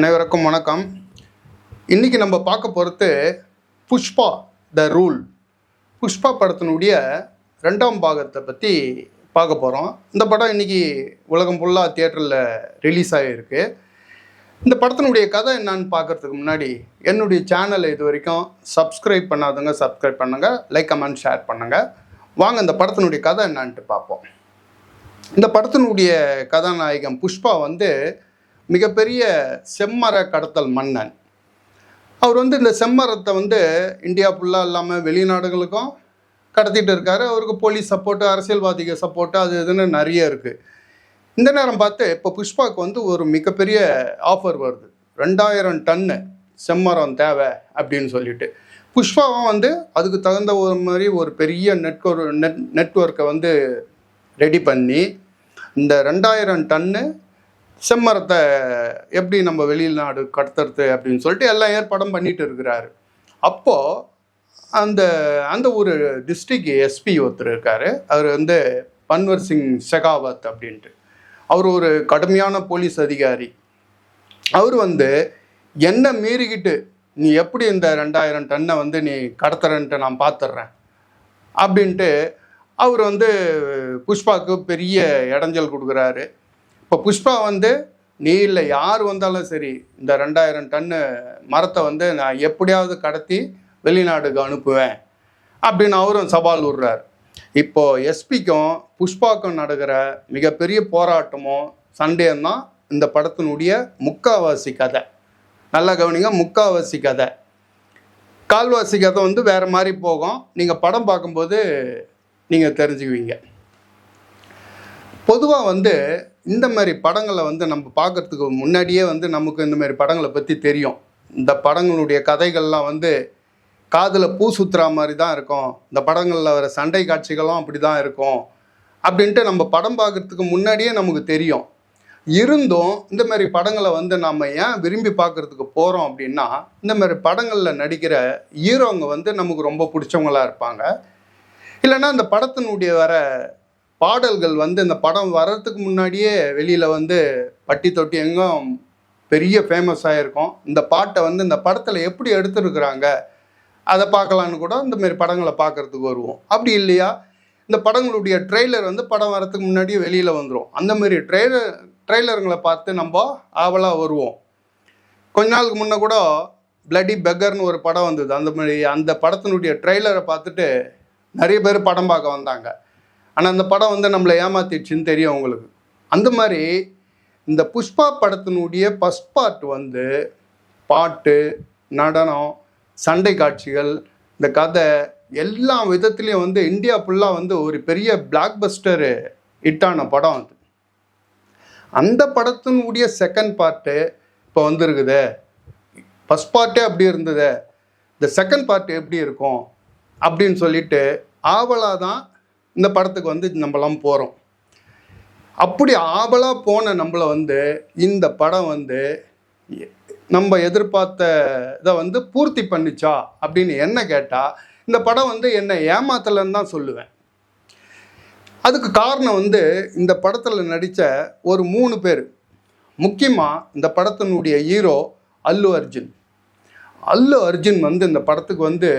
அனைவருக்கும் வணக்கம். இன்றைக்கி நம்ம பார்க்க போகிறது புஷ்பா த ரூல் புஷ்பா படத்தினுடைய ரெண்டாம் பாகத்தை பற்றி பார்க்க போகிறோம் இந்த படம் இன்றைக்கி உலகம் ஃபுல்லாக தியேட்டரில் ரிலீஸ் ஆகிருக்கு இந்த படத்தினுடைய கதை என்னன்னு பார்க்கறதுக்கு முன்னாடி என்னுடைய சேனலை இது வரைக்கும் சப்ஸ்கிரைப் பண்ணாதவங்க சப்ஸ்கிரைப் பண்ணுங்கள் லைக் கமெண்ட் ஷேர் பண்ணுங்கள் வாங்க இந்த படத்தினுடைய கதை என்னான்ட்டு பார்ப்போம். இந்த படத்தினுடைய கதாநாயகம் புஷ்பா வந்து மிகப்பெரிய செம்மர கடத்தல் மன்னன். அவர் வந்து இந்த செம்மரத்தை வந்து இந்தியா ஃபுல்லாக இல்லாமல் வெளிநாடுகளுக்கும் கடத்திட்டு இருக்காரு. அவருக்கு போலீஸ் சப்போர்ட்டு அரசியல்வாதிகள் சப்போர்ட்டு அது இதுன்னு நிறைய இருக்குது இந்த நேரம் பார்த்து இப்போ புஷ்பாவுக்கு வந்து ஒரு மிகப்பெரிய ஆஃபர் வருது. ரெண்டாயிரம் டன்னு செம்மரம் தேவை அப்படின்னு சொல்லிட்டு. புஷ்பாவும் வந்து அதுக்கு தகுந்த ஒரு மாதிரி ஒரு பெரிய நெட்வொர்க் நெட் நெட்ஒர்க்கை வந்து ரெடி பண்ணி இந்த ரெண்டாயிரம் டன்னு செம்மரத்தை எப்படி நம்ம வெளிநாடு கடத்துறது அப்படின்னு சொல்லிட்டு எல்லாம் ஏற்பாடும் பண்ணிட்டு இருக்கிறாரு. அப்போது அந்த அந்த ஒரு டிஸ்ட்ரிக்ட் எஸ்பி ஒருத்தர் இருக்கார். அவர் வந்து பன்வர் சிங் ஷெகாவத் அப்படின்ட்டு. அவர் ஒரு கடுமையான போலீஸ் அதிகாரி. அவர் வந்து என்ன மீறிக்கிட்டு நீ எப்படி இந்த ரெண்டாயிரம் டன்னை வந்து நீ கடத்துறன்ட்டு நான் பார்த்துட்றேன் அப்படின்ட்டு அவர் வந்து புஷ்பாவுக்கு பெரிய இடைஞ்சல் கொடுக்குறாரு. இப்போ புஷ்பா வந்து நீ இல்லை யார் வந்தாலும் சரி இந்த ரெண்டாயிரம் டன்னு மரத்தை வந்து நான் எப்படியாவது கடத்தி வெளிநாடுக்கு அனுப்புவேன் அப்படின்னு அவரும் சவால் விடுறார். இப்போ எஸ்பிக்கும் புஷ்பாக்கும் நடக்கிற மிகப்பெரிய போராட்டமும் சண்டேந்தான் தான் இந்த படத்தினுடைய முக்காவாசி கதை. நல்லா கவனிங்க முக்காவாசி கதை. கால்வாசி கதை வந்து வேறு மாதிரி போகும். நீங்கள் படம் பார்க்கும்போது நீங்கள் தெரிஞ்சுக்குவீங்க. பொதுவாக வந்து இந்த மாதிரி படங்களை வந்து நம்ம பார்க்கறதுக்கு முன்னாடியே வந்து நமக்கு இந்த மாதிரி படங்களை பற்றி தெரியும். இந்த படங்களுடைய கதைகள்லாம் வந்து காதில் பூ சுற்றுற மாதிரி தான் இருக்கும். இந்த படங்களில் வர சண்டை காட்சிகளும் அப்படி தான் இருக்கும். அப்படின்ட்டு நம்ம படம் பார்க்கறதுக்கு முன்னாடியே நமக்கு தெரியும். இருந்தும் இந்த மாதிரி படங்களை வந்து நம்ம ஏன் விரும்பி பார்க்குறதுக்கு போகிறோம் அப்படின்னா இந்த மாதிரி படங்களில் நடிக்கிற ஹீரோங்க வந்து நமக்கு ரொம்ப பிடிச்சவங்களாக இருப்பாங்க. இல்லைன்னா அந்த படத்தினுடைய வர பாடல்கள் வந்து இந்த படம் வர்றதுக்கு முன்னாடியே வெளியில் வந்து பட்டி தொட்டி எங்கும் பெரிய ஃபேமஸ் ஆகிருக்கும் இந்த பாட்டை வந்து இந்த படத்தில் எப்படி எடுத்துருக்குறாங்க அதை பார்க்கலான்னு கூட இந்தமாரி படங்களை பார்க்கறதுக்கு வருவோம். அப்படி இல்லையா? இந்த படங்களுடைய ட்ரெய்லர் வந்து படம் வரத்துக்கு முன்னாடியே வெளியில் வந்துடும் அந்தமாரி ட்ரெய்லர் ட்ரெய்லருங்களை பார்த்து நம்ம ஆவலாக வருவோம். கொஞ்ச நாளுக்கு முன்னே கூட பிளடி பெக்கர்னு ஒரு படம் வந்தது. அந்த மாதிரி அந்த படத்தினுடைய ட்ரெய்லரை பார்த்துட்டு நிறைய பேர் படம் பார்க்க வந்தாங்க. ஆனால் அந்த படம் வந்து நம்மளை ஏமாத்திடுச்சுன்னு தெரியும் அவங்களுக்கு. அந்த மாதிரி இந்த புஷ்பா படத்தினுடைய ஃபஸ்ட் பார்ட் வந்து பாட்டு நடனம் சண்டை காட்சிகள் இந்த கதை எல்லா விதத்துலேயும் வந்து இந்தியா ஃபுல்லாக வந்து ஒரு பெரிய பிளாக் பஸ்டரு ஹிட்டான படம் அது. அந்த படத்தினுடைய செகண்ட் பார்ட்டு இப்போ வந்துருக்குது. ஃபஸ்ட் பார்ட்டே அப்படி இருந்தது. இந்த செகண்ட் பார்ட் எப்படி இருக்கும்? அப்படின்னு சொல்லிட்டு ஆவலாக தான் இந்த படத்துக்கு வந்து நம்மலாம் போகிறோம் அப்படி ஆவலாக போன நம்மளை வந்து இந்த படம் வந்து நம்ம எதிர்பார்த்த இதை வந்து பூர்த்தி பண்ணிச்சா அப்படின்னு என்ன கேட்டால் இந்த படம் வந்து என்னை ஏமாத்தலைன்னு தான் சொல்லுவேன். அதுக்கு காரணம் வந்து இந்த படத்தில் நடித்த ஒரு மூணு பேர். முக்கியமாக இந்த படத்தினுடைய ஹீரோ அல்லு அர்ஜுன். அல்லு அர்ஜுன் வந்து இந்த படத்துக்கு வந்து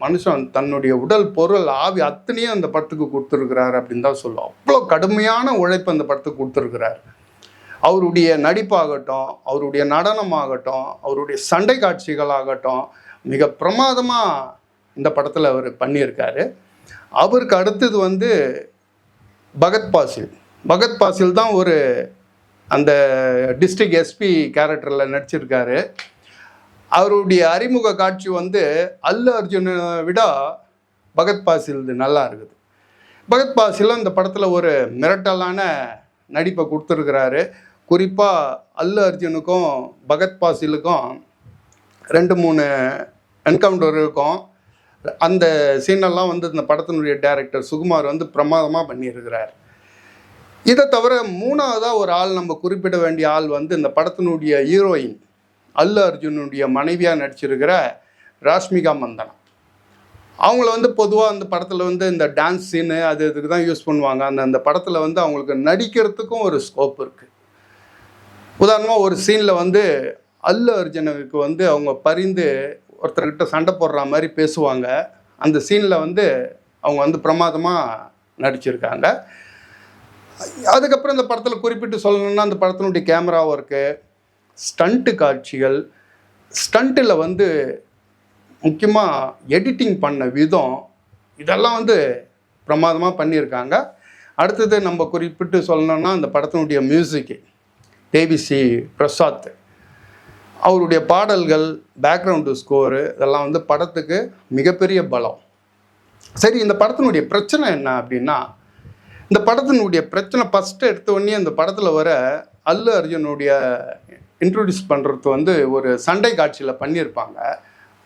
மனுஷன் தன்னுடைய உடல் பொருள் ஆவி அத்தனையும் அந்த படத்துக்கு கொடுத்துருக்கிறார் அப்படின்னு தான் சொல்லுவோம். அவ்வளோ கடுமையான உழைப்பு அந்த படத்துக்கு கொடுத்துருக்கிறார். அவருடைய நடிப்பாகட்டும் அவருடைய நடனமாகட்டும் அவருடைய சண்டை காட்சிகளாகட்டும் மிக பிரமாதமாக இந்த படத்தில் அவர் பண்ணியிருக்காரு. அவருக்கு அடுத்தது வந்து பகத் பாசில். பகத் பாசில் தான் ஒரு அந்த டிஸ்ட்ரிக்ட் எஸ்பி கேரக்டரில் நடிச்சிருக்காரு. அவருடைய அறிமுக காட்சி வந்து அல்லு அர்ஜுனை விட பகத் பாசில்து நல்லா இருக்குது. பகத் பாசிலும் இந்த படத்தில் ஒரு மிரட்டலான நடிப்பை கொடுத்துருக்கிறாரு. குறிப்பாக அல்லு அர்ஜுனுக்கும் பகத் பாசிலுக்கும் ரெண்டு மூணு என்கவுண்டர் இருக்கும். அந்த சீனெல்லாம் வந்து இந்த படத்தினுடைய டேரக்டர் சுகுமார் வந்து பிரமாதமாக பண்ணியிருக்கிறார். இதை தவிர மூணாவதாக ஒரு ஆள் நம்ம குறிப்பிட வேண்டிய ஆள் வந்து இந்த படத்தினுடைய ஹீரோயின் அல்லு அர்ஜுனுடைய மனைவியாக நடிச்சிருக்கிற ராஷ்மிகா மந்தனா அவங்கள வந்து பொதுவாக அந்த படத்தில் வந்து இந்த டான்ஸ் சீனு அது இதுக்கு தான் யூஸ் பண்ணுவாங்க. அந்த அந்த படத்தில் வந்து அவங்களுக்கு நடிக்கிறதுக்கும் ஒரு ஸ்கோப் இருக்குது உதாரணமாக ஒரு சீனில் வந்து அல்லு அர்ஜுனுக்கு வந்து அவங்க பரிந்து ஒருத்தர்கிட்ட சண்டை போடுற மாதிரி பேசுவாங்க. அந்த சீனில் வந்து அவங்க வந்து பிரமாதமாக நடிச்சிருக்காங்க. அதுக்கப்புறம் இந்த படத்தில் குறிப்பிட்டு சொல்லணும்னா அந்த படத்தினுடைய கேமரா ஒர்க்கு ஸ்டண்ட்டு காட்சிகள் ஸ்டண்ட்டில் வந்து முக்கியமாக எடிட்டிங் பண்ண விதம் இதெல்லாம் வந்து பிரமாதமாக பண்ணியிருக்காங்க. அடுத்தது நம்ம குறிப்பிட்டு சொல்லணும்னா அந்த படத்தினுடைய மியூசிக்கு தேவிசி பிரசாத் அவருடைய பாடல்கள் பேக்ரவுண்டு ஸ்கோரு இதெல்லாம் வந்து படத்துக்கு மிகப்பெரிய பலம். சரி இந்த படத்தினுடைய பிரச்சனை என்ன அப்படின்னா இந்த படத்தினுடைய பிரச்சனை ஃபஸ்ட்டு எடுத்த உடனே அந்த படத்தில் வர அல்லு அர்ஜுனுடைய இன்ட்ரொடியூஸ் பண்ணுறது வந்து ஒரு சண்டை காட்சியில் பண்ணியிருப்பாங்க.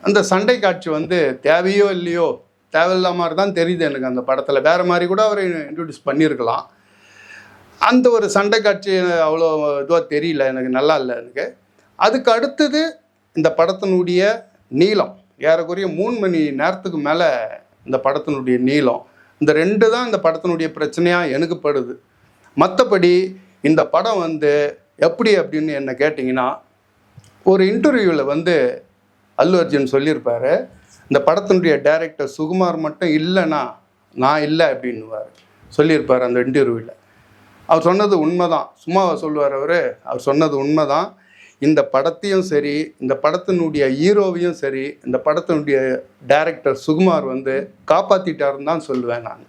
அந்த சண்டை காட்சி வந்து தேவையோ இல்லையோ தேவையில்லாம மாதிரி தான் தெரியுது எனக்கு அந்த படத்தில். வேறு மாதிரி கூட அவர் இன்ட்ரொடியூஸ் பண்ணியிருக்கலாம். அந்த ஒரு சண்டை காட்சி அவ்வளோ இதுவாக தெரியல. எனக்கு நல்லா இல்லை எனக்கு. அதுக்கு அடுத்தது இந்த படத்தினுடைய நீளம். ஏறக்குறைய மூணு மணி நேரத்துக்கு மேலே இந்த படத்தினுடைய நீளம். இந்த ரெண்டு தான் இந்த படத்தினுடைய பிரச்சனையாக எனக்கு படுது. மற்றபடி இந்த படம் வந்து எப்படி அப்படின்னு என்ன கேட்டிங்கன்னா ஒரு இன்டர்வியூவில் வந்து அல்லு அர்ஜுன் சொல்லியிருப்பாரு இந்த படத்தினுடைய டைரக்டர் சுகுமார் மட்டும் இல்லைன்னா நான் இல்லை அப்படின்னுவார். சொல்லியிருப்பார் அந்த இன்டர்வியூவில் அவர் சொன்னது உண்மைதான். சும்மாவை சொல்லுவார் அவர். அவர் சொன்னது உண்மைதான். இந்த படத்தையும் சரி இந்த படத்தினுடைய ஹீரோவையும் சரி இந்த படத்தினுடைய டைரக்டர் சுகுமார் வந்து காப்பாற்றிட்டாருன்னு தான் சொல்லுவேன் நான்.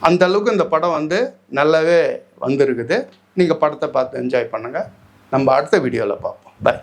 அந்த அளவுக்கு இந்த படம் வந்து நல்லாவே வந்திருக்குது. நீங்கள் படத்தை பார்த்து என்ஜாய் பண்ணுங்கள் நம்ம அடுத்த வீடியோவில் பார்ப்போம். பை